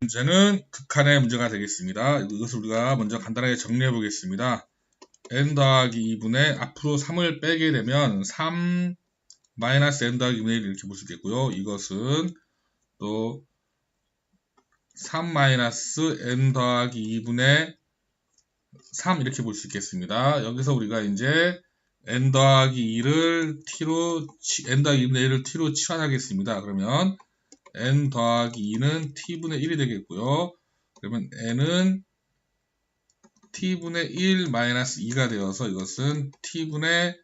문제는 극한의 문제가 되겠습니다. 이것을 우리가 먼저 간단하게 정리해 보겠습니다. n 더하기 2분의 앞으로 3을 빼게 되면 3 마이너스 n 더하기 2분의 1 이렇게 볼 수 있겠고요. 이것은 또 3 마이너스 n 더하기 2분의 3 이렇게 볼 수 있겠습니다. 여기서 우리가 이제 n 더하기 2를 t로 n 더하기 2분의 1을 t로 치환하겠습니다. 그러면 n 더하기 2는 t분의 1이 되겠고요. 그러면 n은 t분의 1 마이너스 2가 되어서 이것은 t분의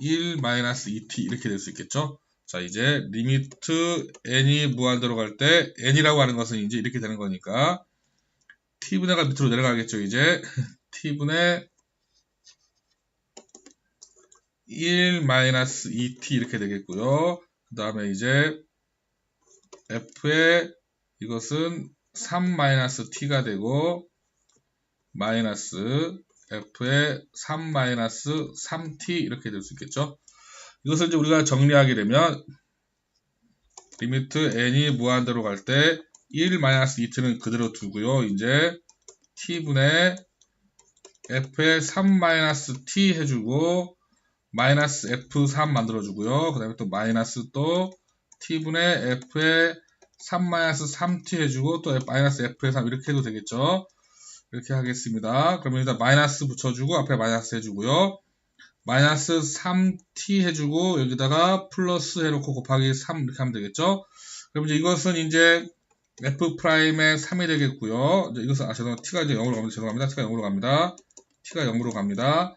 1 마이너스 2t 이렇게 될 수 있겠죠. 자 이제 리미트 n이 무한대로 갈 때 n이라고 하는 것은 이제 이렇게 되는 거니까 t분의 가 밑으로 내려가겠죠. 이제 t분의 1 마이너스 2t 이렇게 되겠고요. 그 다음에 이제 f의 이것은 3 마이너스 t가 되고 마이너스 f의 3 마이너스 3t 이렇게 될 수 있겠죠. 이것을 이제 우리가 정리하게 되면 리미트 n이 무한대로 갈 때1 마이너스 2t는 그대로 두고요. 이제 t분의 f의 3 마이너스 t 해주고 마이너스 f3 만들어주고요. 그 다음에 또 마이너스 또 t분의 f의 3 마이너스 3t 해주고 또 f의 3 이렇게 해도 되겠죠. 이렇게 하겠습니다. 그러면 일단 마이너스 붙여주고 앞에 마이너스 해주고요. 마이너스 3t 해주고 여기다가 플러스 해놓고 곱하기 3 이렇게 하면 되겠죠. 그럼 이제 이것은 이제 f 프라임의 3이 되겠고요. 이제 이것은 아 죄송합니다. t가 이제 0으로 갑니다. 죄송합니다. t가 0으로 갑니다. t가 0으로 갑니다.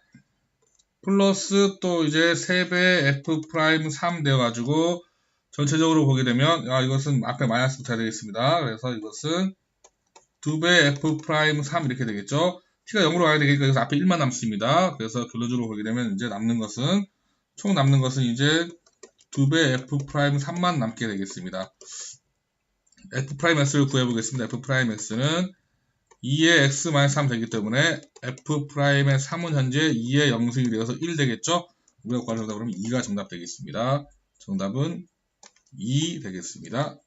플러스 또 이제 3배 f 프라임 3 되어가지고 전체적으로 보게 되면 아 이것은 앞에 마이너스 붙어야 되겠습니다. 그래서 이것은 2배 f 프라임 3 이렇게 되겠죠. t가 0으로 가야 되니까 여기서 앞에 1만 남습니다. 그래서 결론적으로 보게 되면 이제 남는 것은 총 남는 것은 이제 2배 f 프라임 3만 남게 되겠습니다. f 프라임 s를 구해 보겠습니다. f 프라임 s는 2의 x-3 되기 때문에 f 프라임의 3은 현재 2의 영승이 되어서 1 되겠죠? 우리가 정답 그러면 2가 정답 되겠습니다. 정답은 2 되겠습니다.